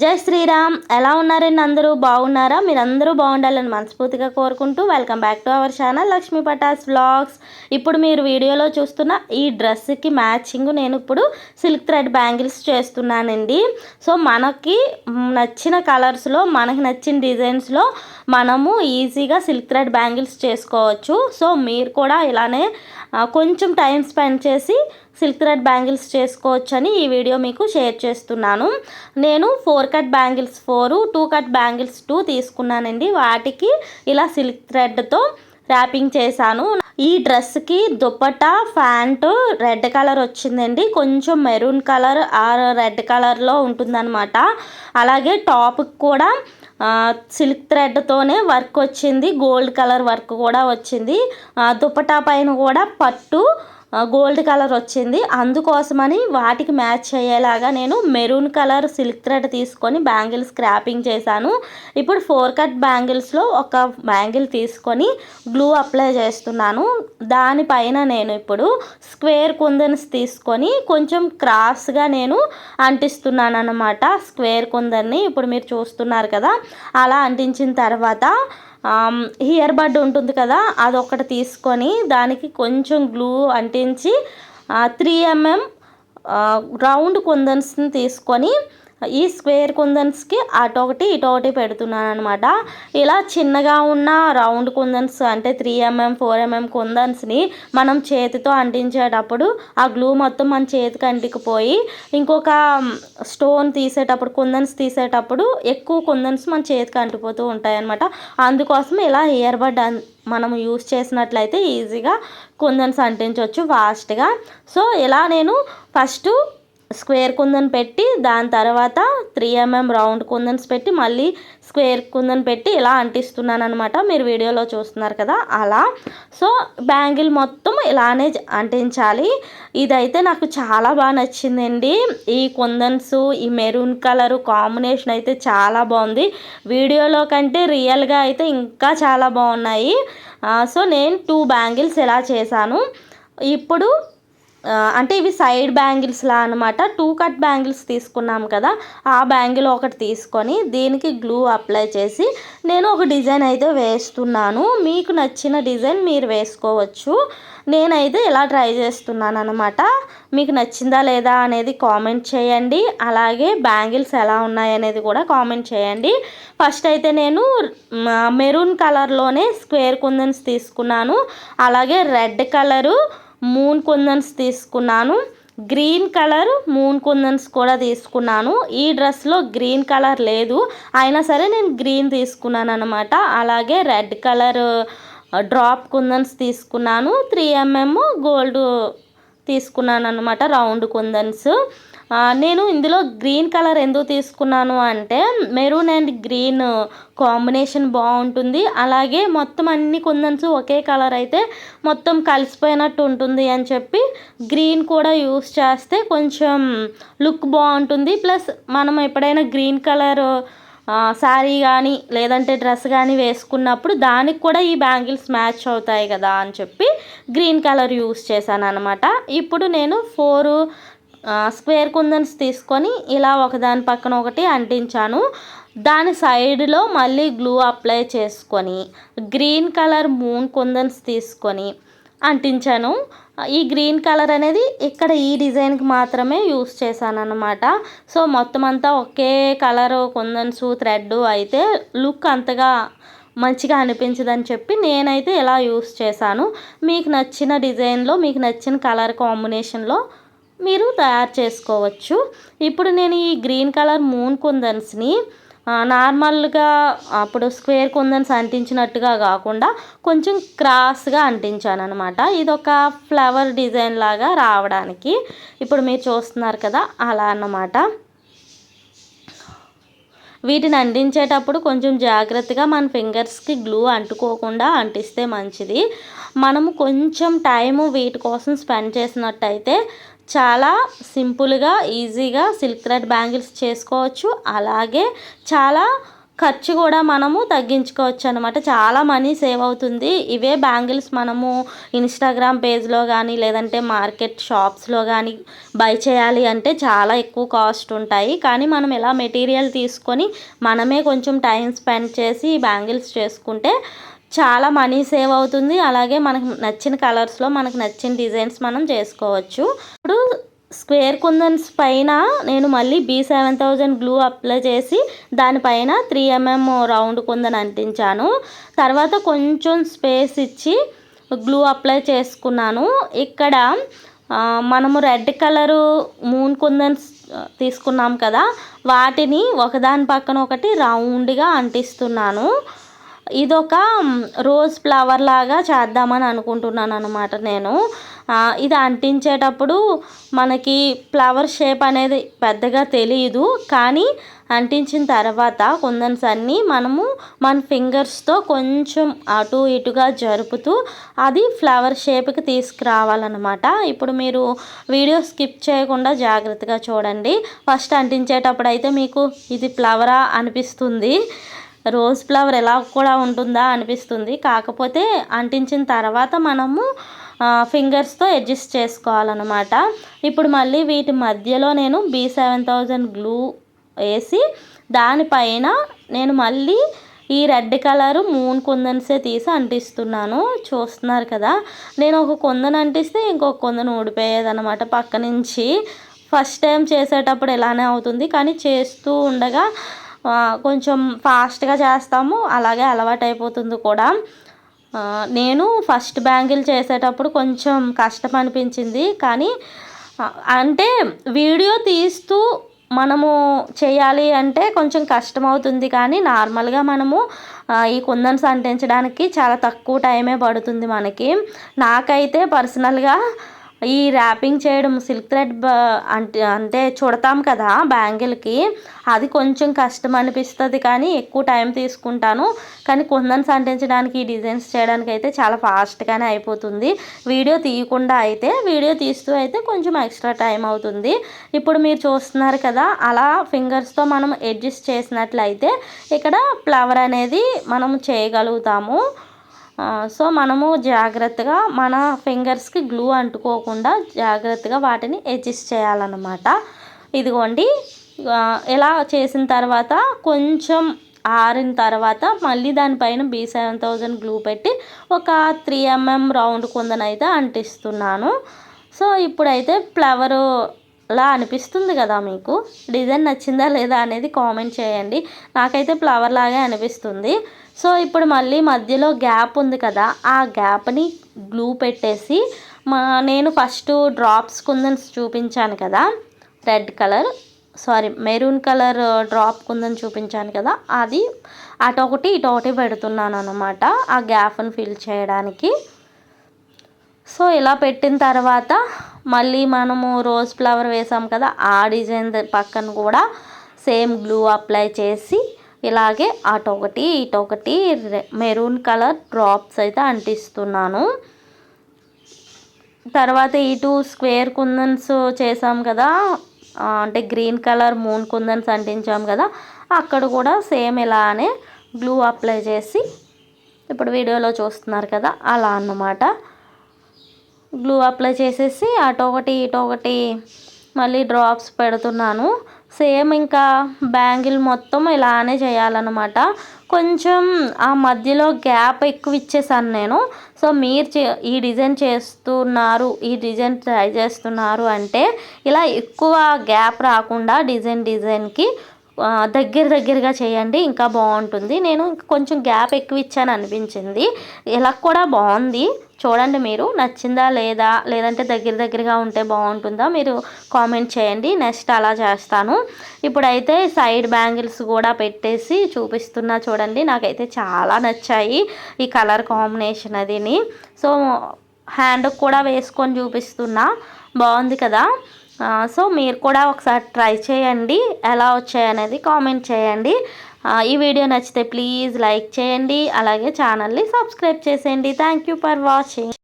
జై శ్రీరామ్. ఎలా ఉన్నారండి అందరూ? బాగున్నారా? మీరందరూ బాగుండాలని మనస్ఫూర్తిగా కోరుకుంటూ welcome back to our channel Lakshmi Patas vlogs ఇప్పుడు మీరు వీడియోలో చూస్తున్న ఈ డ్రెస్కి మ్యాచింగ్ నేను ఇప్పుడు సిల్క్ థ్రెడ్ బ్యాంగిల్స్ చేస్తున్నానండి. సో మనకి నచ్చిన కలర్స్లో మనకి నచ్చిన డిజైన్స్లో మనము ఈజీగా సిల్క్ థ్రెడ్ బ్యాంగిల్స్ చేసుకోవచ్చు. సో మీరు కూడా ఇలానే కొంచెం టైం స్పెండ్ చేసి సిల్క్ థ్రెడ్ బ్యాంగిల్స్ చేసుకోవచ్చని ఈ వీడియో మీకు షేర్ చేస్తున్నాను. నేను four cut bangles four two cut bangles two తీసుకున్నానండి. వాటికి ఇలా సిల్క్ థ్రెడ్తో ర్యాపింగ్ చేశాను. ఈ డ్రెస్కి దుప్పట ప్యాంటు రెడ్ కలర్ వచ్చిందండి. కొంచెం మెరూన్ కలర్ ఆర్ రెడ్ కలర్లో ఉంటుందన్నమాట. అలాగే టాప్కి కూడా సిల్క్ థ్రెడ్తోనే వర్క్ వచ్చింది. గోల్డ్ కలర్ వర్క్ కూడా వచ్చింది. దుప్పటా పైన కూడా పట్టు గోల్డ్ కలర్ వచ్చింది. అందుకోసమని వాటికి మ్యాచ్ అయ్యేలాగా నేను మెరూన్ కలర్ సిల్క్ థ్రెడ్ తీసుకొని బ్యాంగిల్ స్క్రాపింగ్ చేశాను. ఇప్పుడు ఫోర్ కట్ బ్యాంగిల్స్లో ఒక బ్యాంగిల్ తీసుకొని గ్లూ అప్లై చేస్తున్నాను. దానిపైన నేను ఇప్పుడు స్క్వేర్ కుందన్స్ తీసుకొని కొంచెం క్రాస్గా నేను అంటిస్తున్నాను అనమాట స్క్వేర్ కుందన్ని ఇప్పుడు మీరు చూస్తున్నారు కదా అలా అంటించిన తర్వాత ఇయర్ బడ్ ఉంటుంది కదా అదొకటి తీసుకొని దానికి కొంచెం గ్లూ అంటించి త్రీ ఎంఎం రౌండ్ కుందన్స్ని తీసుకొని ఈ స్క్వేర్ కుందన్స్కి అటొకటి ఇటొకటి పెడుతున్నాను అనమాట ఇలా చిన్నగా ఉన్న రౌండ్ కుందన్స్ అంటే త్రీ ఎంఎం ఫోర్ ఎంఎం కుందన్స్ని మనం చేతితో అంటించేటప్పుడు ఆ గ్లూ మొత్తం మన చేతికి అంటికిపోయి ఇంకొక స్టోన్ తీసేటప్పుడు కుందన్స్ తీసేటప్పుడు ఎక్కువ కుందన్స్ మన చేతికి అంటిపోతూ ఉంటాయి అనమాట అందుకోసం ఇలా ఇయర్ బడ్ మనం యూస్ చేసినట్లయితే ఈజీగా కుందన్స్ అంటించవచ్చు ఫాస్ట్గా. సో ఇలా నేను ఫస్ట్ స్క్వేర్ కుందన్ పెట్టి దాని తర్వాత త్రీ ఎంఎం రౌండ్ కుందన్స్ పెట్టి మళ్ళీ స్క్వేర్ కుందన్ పెట్టి ఇలా అంటిస్తున్నాను అనమాట మీరు వీడియోలో చూస్తున్నారు కదా అలా. సో బ్యాంగిల్ మొత్తం ఇలానే అంటించాలి. ఇదైతే నాకు చాలా బాగా నచ్చిందండి. ఈ కుందన్స్ ఈ మెరూన్ కలర్ కాంబినేషన్ అయితే చాలా బాగుంది. వీడియోలో కంటే రియల్గా అయితే ఇంకా చాలా బాగున్నాయి. సో నేను టూ బ్యాంగిల్స్ ఎలా చేశాను. ఇప్పుడు అంటే ఇవి సైడ్ బ్యాంగిల్స్లా అనమాట టూ కట్ బ్యాంగిల్స్ తీసుకున్నాం కదా ఆ బ్యాంగిల్ ఒకటి తీసుకొని దీనికి గ్లూ అప్లై చేసి నేను ఒక డిజైన్ అయితే వేస్తున్నాను. మీకు నచ్చిన డిజైన్ మీరు వేసుకోవచ్చు. నేనైతే ఇలా ట్రై చేస్తున్నాను అనమాట మీకు నచ్చిందా లేదా అనేది కామెంట్ చేయండి. అలాగే బ్యాంగిల్స్ ఎలా ఉన్నాయి అనేది కూడా కామెంట్ చేయండి. ఫస్ట్ అయితే నేను మెరూన్ కలర్లోనే స్క్వేర్ కుందన్స్ తీసుకున్నాను. అలాగే రెడ్ కలరు మూన్ కుందన్స్ తీసుకున్నాను. గ్రీన్ కలర్ మూన్ కుందన్స్ కూడా తీసుకున్నాను. ఈ డ్రెస్లో గ్రీన్ కలర్ లేదు. అయినా సరే నేను గ్రీన్ తీసుకున్నాను అనమాట అలాగే రెడ్ కలర్ డ్రాప్ కుందన్స్ తీసుకున్నాను. త్రీ ఎంఎం గోల్డ్ తీసుకున్నాను అనమాట రౌండ్ కుందన్స్. నేను ఇందులో గ్రీన్ కలర్ ఎందుకు తీసుకున్నాను అంటే మెరూన్ అండ్ గ్రీన్ కాంబినేషన్ బాగుంటుంది. అలాగే మొత్తం అన్ని కుందన్స్ ఒకే కలర్ అయితే మొత్తం కలిసిపోయినట్టు ఉంటుంది అని చెప్పి గ్రీన్ కూడా యూస్ చేస్తే కొంచెం లుక్ బాగుంటుంది. ప్లస్ మనం ఎప్పుడైనా గ్రీన్ కలర్ శారీ కానీ లేదంటే డ్రెస్ కానీ వేసుకున్నప్పుడు దానికి కూడా ఈ బ్యాంగిల్స్ మ్యాచ్ అవుతాయి కదా అని చెప్పి గ్రీన్ కలర్ యూస్ చేశాను అనమాట ఇప్పుడు నేను ఫోర్ స్క్వేర్ కుందన్స్ తీసుకొని ఇలా ఒకదాని పక్కన ఒకటి అంటించాను. దాని సైడ్లో మళ్ళీ గ్లూ అప్లై చేసుకొని గ్రీన్ కలర్ మూన్ కుందన్స్ తీసుకొని అంటించాను. ఈ గ్రీన్ కలర్ అనేది ఇక్కడ ఈ డిజైన్కి మాత్రమే యూస్ చేశాను అనమాట సో మొత్తం అంతా ఒకే కలర్ కుందన్స్ థ్రెడ్ అయితే లుక్ అంతగా మంచిగా అనిపించదని చెప్పి నేనైతే ఇలా యూస్ చేశాను. మీకు నచ్చిన డిజైన్లో మీకు నచ్చిన కలర్ కాంబినేషన్లో మీరు తయారు చేసుకోవచ్చు. ఇప్పుడు నేను ఈ గ్రీన్ కలర్ మూన్ కుందన్స్ని నార్మల్గా అప్పుడు స్క్వేర్ కుందన్స్ అంటించినట్టుగా కాకుండా కొంచెం క్రాస్గా అంటించాను అనమాట ఇది ఒక ఫ్లవర్ డిజైన్ లాగా రావడానికి ఇప్పుడు మీరు చూస్తున్నారు కదా అలా అన్నమాట. వీటిని అంటించేటప్పుడు కొంచెం జాగ్రత్తగా మన ఫింగర్స్కి గ్లూ అంటుకోకుండా అంటిస్తే మంచిది. మనము కొంచెం టైము వీటి కోసం స్పెండ్ చేసినట్టయితే చాలా సింపుల్గా ఈజీగా సిల్క్ థ్రెడ్ బ్యాంగిల్స్ చేసుకోవచ్చు. అలాగే చాలా ఖర్చు కూడా మనము తగ్గించుకోవచ్చు అనమాట చాలా మనీ సేవ్ అవుతుంది. ఇవే బ్యాంగిల్స్ మనము ఇన్స్టాగ్రామ్ పేజ్లో కానీ లేదంటే మార్కెట్ షాప్స్లో కానీ బై చేయాలి అంటే చాలా ఎక్కువ కాస్ట్ ఉంటాయి. కానీ మనం ఎలా మెటీరియల్ తీసుకొని మనమే కొంచెం టైం స్పెండ్ చేసి బ్యాంగిల్స్ చేసుకుంటే చాలా మనీ సేవ్ అవుతుంది. అలాగే మనకు నచ్చిన కలర్స్లో మనకు నచ్చిన డిజైన్స్ మనం చేసుకోవచ్చు. ఇప్పుడు స్క్వేర్ కుందన్స్ పైన నేను మళ్ళీ B seven thousand glue apply చేసి దానిపైన త్రీ ఎంఎం రౌండ్ కుందన్ అంటించాను. తర్వాత కొంచెం స్పేస్ ఇచ్చి గ్లూ అప్లై చేసుకున్నాను. ఇక్కడ మనము రెడ్ కలరు మూన్ కుందన్స్ తీసుకున్నాం కదా వాటిని ఒకదాని పక్కన ఒకటి రౌండ్గా అంటిస్తున్నాను. ఇదొక రోజ్ ఫ్లవర్ లాగా చేద్దామని అనుకుంటున్నాను అనమాట నేను ఇది అంటించేటప్పుడు మనకి ఫ్లవర్ షేప్ అనేది పెద్దగా తెలియదు కానీ అంటించిన తర్వాత కుందన్స్ అన్నీ మనము మన ఫింగర్స్తో కొంచెం అటు ఇటుగా జరుపుతూ అది ఫ్లవర్ షేప్కి తీసుకురావాలన్నమాట. ఇప్పుడు మీరు వీడియో స్కిప్ చేయకుండా జాగ్రత్తగా చూడండి. ఫస్ట్ అంటించేటప్పుడు అయితే మీకు ఇది ఫ్లవరా అనిపిస్తుంది. రోజ్ ఫ్లవర్ ఎలా కూడా ఉంటుందా అనిపిస్తుంది. కాకపోతే అంటించిన తర్వాత మనము ఫింగర్స్తో అడ్జస్ట్ చేసుకోవాలన్నమాట. ఇప్పుడు మళ్ళీ వీటి మధ్యలో నేను బీ సెవెన్ థౌజండ్ గ్లూ వేసి దానిపైన నేను మళ్ళీ ఈ రెడ్ కలర్ మూన్ కుందన్సే తీసి అంటిస్తున్నాను. చూస్తున్నారు కదా నేను ఒక కుందన్ అంటిస్తే ఇంకొక కుందన్ ఊడిపోయేది అనమాట పక్క నుంచి ఫస్ట్ టైం చేసేటప్పుడు ఇలానే అవుతుంది కానీ చేస్తూ ఉండగా కొంచెం ఫాస్ట్గా చేస్తాము. అలాగే అలవాటు అయిపోతుంది కూడా. నేను ఫస్ట్ బ్యాంగిల్ చేసేటప్పుడు కొంచెం కష్టం అనిపించింది. కానీ అంటే వీడియో తీస్తూ మనము చేయాలి అంటే కొంచెం కష్టం అవుతుంది. కానీ నార్మల్గా మనము ఈ కుందన్ సంటించడానికి చాలా తక్కువ టైమే పడుతుంది మనకి. నాకైతే పర్సనల్గా ఈ ర్యాపింగ్ చేయడం సిల్క్ థ్రెడ్ అంటే అంటే చుడతాం కదా బ్యాంగిల్కి అది కొంచెం కష్టం అనిపిస్తుంది కానీ ఎక్కువ టైం తీసుకుంటాను. కానీ కుందన్స్ సంటించడానికి ఈ డిజైన్స్ చేయడానికి అయితే చాలా ఫాస్ట్గానే అయిపోతుంది. వీడియో తీయకుండా అయితే వీడియో తీస్తూ అయితే కొంచెం ఎక్స్ట్రా టైం అవుతుంది. ఇప్పుడు మీరు చూస్తున్నారు కదా అలా ఫింగర్స్తో మనం అడ్జస్ట్ చేసినట్లయితే ఇక్కడ ఫ్లవర్ అనేది మనం చేయగలుగుతాము. సో మనము జాగ్రత్తగా మన ఫింగర్స్కి గ్లూ అంటుకోకుండా జాగ్రత్తగా వాటిని అడ్జస్ట్ చేయాలన్నమాట. ఇదిగోండి ఇలా చేసిన తర్వాత కొంచెం ఆరిన తర్వాత మళ్ళీ దానిపైన బీ సెవెన్ థౌజండ్ గ్లూ పెట్టి ఒక త్రీ ఎంఎం రౌండ్ కొందనైతే అంటిస్తున్నాను. సో ఇప్పుడైతే ఫ్లవరు లా అనిపిస్తుంది కదా మీకు? డిజైన్ నచ్చిందా లేదా అనేది కామెంట్ చేయండి. నాకైతే ఫ్లవర్ లాగే అనిపిస్తుంది. సో ఇప్పుడు మళ్ళీ మధ్యలో గ్యాప్ ఉంది కదా ఆ గ్యాప్ని గ్లూ పెట్టేసి మా నేను ఫస్ట్ డ్రాప్స్ కుందన్స్ చూపించాను కదా red colour sorry maroon colour drop కుందని చూపించాను కదా అది అటొకటి ఇటొకటి పెడుతున్నాను అనమాట ఆ గ్యాప్ని ఫిల్ చేయడానికి. సో ఇలా పెట్టిన తర్వాత మళ్ళీ మనము రోజ్ ఫ్లవర్ వేసాం కదా ఆ డిజైన్ పక్కన కూడా సేమ్ గ్లూ అప్లై చేసి ఇలాగే అటొకటి ఇటొకటి మెరూన్ కలర్ డ్రాప్స్ అయితే అంటిస్తున్నాను. తర్వాత ఇటు స్క్వేర్ కుందన్స్ చేసాం కదా అంటే గ్రీన్ కలర్ మూన్ కుందన్స్ అంటించాం కదా అక్కడ కూడా సేమ్ ఇలానే గ్లూ అప్లై చేసి ఇప్పుడు వీడియోలో చూస్తున్నారు కదా అలా అన్నమాట. గ్లూ అప్లై చేసేసి అటు ఒకటి ఇటు ఒకటి మళ్ళీ డ్రాప్స్ పెడుతున్నాను. సేమ్ ఇంకా బ్యాంగిల్ మొత్తం ఇలానే చేయాలన్నమాట. కొంచెం ఆ మధ్యలో గ్యాప్ ఎక్కువ ఇచ్చేసాను నేను. సో మీరు చే ఈ డిజైన్ చేస్తున్నారు ఈ డిజైన్ ట్రై చేస్తున్నారు అంటే ఇలా ఎక్కువ గ్యాప్ రాకుండా డిజైన్ డిజైన్కి దగ్గర దగ్గరగా చేయండి ఇంకా బాగుంటుంది. నేను కొంచెం గ్యాప్ ఎక్కువ ఇచ్చాను అనిపించింది. ఇలా కూడా బాగుంది. చూడండి మీరు నచ్చిందా లేదా లేదంటే దగ్గర దగ్గరగా ఉంటే బాగుంటుందా మీరు కామెంట్ చేయండి. నెక్స్ట్ అలా చేస్తాను. ఇప్పుడైతే సైడ్ బ్యాంగిల్స్ కూడా పెట్టేసి చూపిస్తున్నా చూడండి. నాకైతే చాలా నచ్చాయి ఈ కలర్ కాంబినేషన్ అదిని. సో హ్యాండ్కి కూడా వేసుకొని చూపిస్తున్నా. బాగుంది కదా? సో మీరు కూడా ఒకసారి ట్రై చేయండి. ఎలా వచ్చాయనేది కామెంట్ చేయండి. ఈ వీడియో నచ్చితే ప్లీజ్ లైక్ చేయండి. అలాగే ఛానల్ని సబ్స్క్రైబ్ చేసేయండి. Thank you for watching